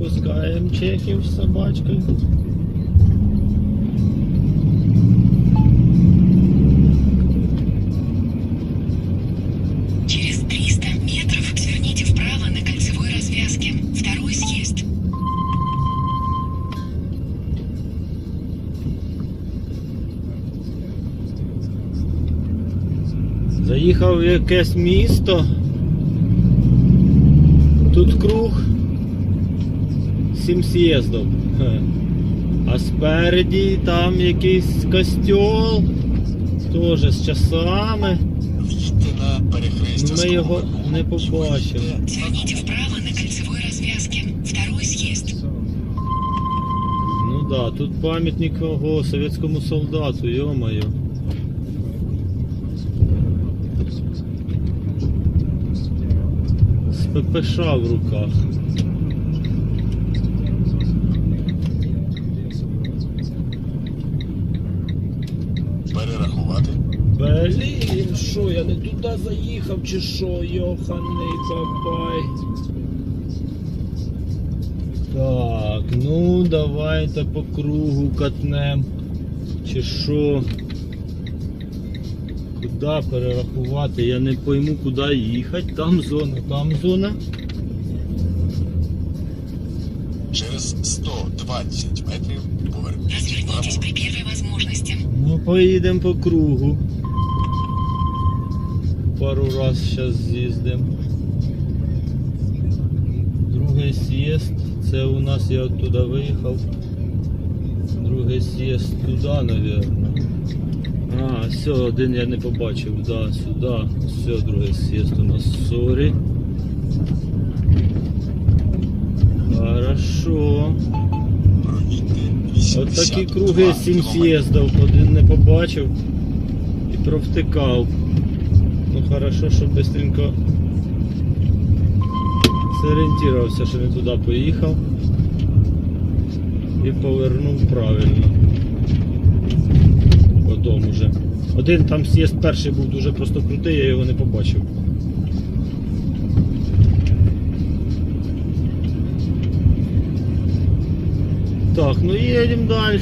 Пропускаємо чехів з собачкою. Через 300 метров сверните вправо на кольцевой развязке. Второй съезд. Заїхав в якесь місто. Тут круг сім з'їздів. Хе. А спереді там якийсь костьол. Теж з часами. Ми його не побачили. виїдьте вправо на кольцевой развязке. Второй съезд. Ну да, тут пам'ятник ого, совєтському солдату, йо-моє. З ППШ в руках. Перерахувати. Блін, що, я не туди заїхав чи що, йоханий бабай. Так, ну давайте по кругу катнем. Чи що? Куди перерахувати? Я не пойму, куди їхати. Там зона, там зона. Через 120 метрів поверніть поїдемо по кругу. Пару раз зараз з'їздимо. Другий з'їзд. Це у нас я оттуда виїхав. Другий з'їзд туди, мабуть. А, все, один я не побачив, да, сюди. Все, другий з'їзд у нас сорі. Хорошо. От такі круги сім з'їздив, один не побачив і провтикав. Ну хорошо, що быстренько зорієнтувався, що не туди поїхав і повернув правильно. Потім уже. Один там з'їзд перший був дуже просто крутий, я його не побачив. Так, ну едем далі.